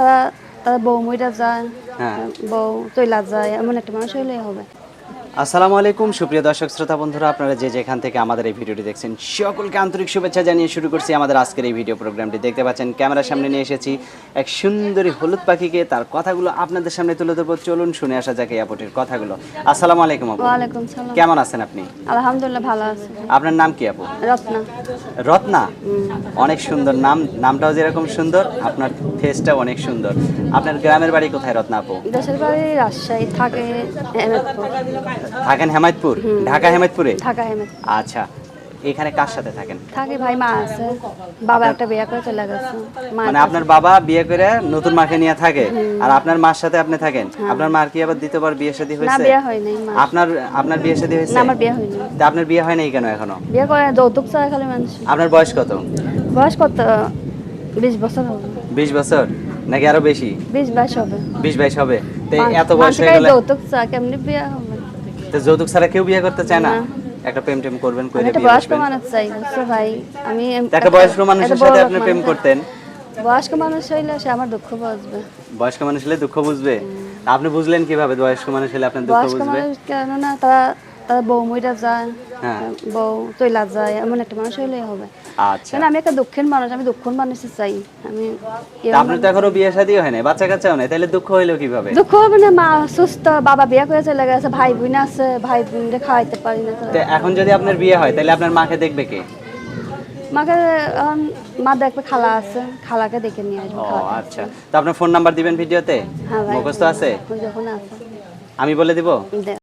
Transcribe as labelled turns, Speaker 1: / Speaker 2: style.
Speaker 1: তারা তারা বউ মইরা যায়
Speaker 2: হ্যাঁ।
Speaker 1: বউ চইলা যায় এমন একটা মানুষ হইলেই হবে
Speaker 2: আসসালামু আলাইকুম সুপ্রিয় দর্শক শ্রোতা বন্ধুরা আপনারা যে যেখান থেকে আমাদের এই ভিডিওটি দেখছেন সকলকে আন্তরিক শুভেচ্ছা জানিয়ে শুরু করছি আমাদের আজকের এই ভিডিও প্রোগ্রামটি। দেখতে পাচ্ছেন ক্যামেরার সামনে নিয়ে এসেছি এক সুন্দরী হলুদ পাখিকে তার কথাগুলো আপনাদের সামনে তুলে ধরবো। চলুন শুনে আসা যাক আপুটির কথাগুলো। আসসালামু আলাইকুম আপু।
Speaker 1: ওয়ালাইকুম সালাম।
Speaker 2: কেমন আছেন আপনি?
Speaker 1: আলহামদুলিল্লাহ ভালো আছে।
Speaker 2: আপনার নাম কি আপু?
Speaker 1: রত্না।
Speaker 2: রত্না? অনেক সুন্দর নাম নামটাও যেরকম সুন্দর আপনার ফেসটাও অনেক সুন্দর। আপনার গ্রামের বাড়ি কোথায় রত্না আপু?
Speaker 1: দেশের বাড়ি রাজশাহী থাকে
Speaker 2: থাকেন হেমায়তপুর? ঢাকা হেমায়তপুরে?
Speaker 1: ঢাকা হেমেদ
Speaker 2: আচ্ছা এখানে কার সাথে থাকেন?
Speaker 1: থাকে ভাই মা আছে। বাবা একটা বিয়ে করে চলে গেছে।
Speaker 2: মানে আপনার বাবা বিয়ে করে নতুন মাকে নিয়ে থাকে আর আপনার মার সাথে আপনি থাকেন? আপনার মার কি আবার দ্বিতীয়বার বিয়ে শাদী
Speaker 1: হ্যাঁ। না বিয়ে হয় নাই মা।
Speaker 2: আপনার আপনার বিয়ে শাদী হয়েছে?
Speaker 1: না আমার বিয়ে হয়নি
Speaker 2: তা আপনার বিয়ে হয় নাই কেন এখনও?
Speaker 1: বিয়ে করে যৌতুক চায় খালি মানুষ।
Speaker 2: আপনার বয়স কত?
Speaker 1: বয়স কত? বিশ বছর হবে।
Speaker 2: বিশ বছর? নাকি আরও বেশি?
Speaker 1: বিশ বাইশ হবে।
Speaker 2: বিশ বাইশ হবে। তো এত বয়স হয়ে গেলে
Speaker 1: যৌতুক চায় কেমনি বিয়ে হবে?
Speaker 2: তো যৌতুক ছাড়া কেউ বিয়ে করতে চায় না। একটা প্রেম টেম করবেন বিয়ে
Speaker 1: বয়স্ক মানুষ চাই বুঝছ ভাই? আমি
Speaker 2: একটা বয়স্ক মানুষের সাথে আপনি প্রেম করতেন?
Speaker 1: বয়স্ক মানুষ হইলে সে আমার দুঃখ বুঝবে।
Speaker 2: বয়স্ক মানুষ হলে দুঃখ বুঝবে? আপনি বুঝলেন কীভাবে বয়স্ক মানুষ হলে আপনার দুঃখ
Speaker 1: বয়স্ক
Speaker 2: বুঝবে?
Speaker 1: মানুষ কেননা না তারা বউ মইরা যায়
Speaker 2: হ্যাঁ।
Speaker 1: বউ চইলা যায় এমন একটা মানুষ হইলেই হবে।
Speaker 2: আচ্ছা।
Speaker 1: আমি একটা দুঃখের মানুষ আমি দুঃখের মানুষই চাই। আমি
Speaker 2: আপনার তো এখনও বিয়ে শাদী হয় নাই বাচ্চা কাচ্চাও নাই তাহলে দুঃখ হইল কীভাবে?
Speaker 1: দুঃখ হবে না মা সুস্থ বাবা বিয়ে করে চলে গেছে ভাই বোন আছে ভাই বোনরে খাওয়াইতে পারি না।
Speaker 2: এখন যদি আপনার বিয়ে হয় তাহলে আপনার মাকে দেখবে কে?
Speaker 1: মাকে মা দেখবে খালা আছে খালাকে দেখে নিয়ে আসবে
Speaker 2: ও আচ্ছা। তো আপনার ফোন নাম্বার দিবেন ভিডিওতে?
Speaker 1: হ্যাঁ ভাই।
Speaker 2: মুখস্থ আছে?
Speaker 1: যখন আছে।
Speaker 2: আমি বলে দিব?